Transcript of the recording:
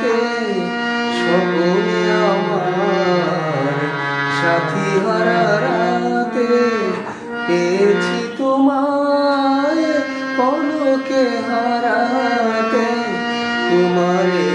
থাকে। সকলে আমার সাথী হারাতে রাতে পেয়েছি তোমায় পলকে হারাতে তোমারে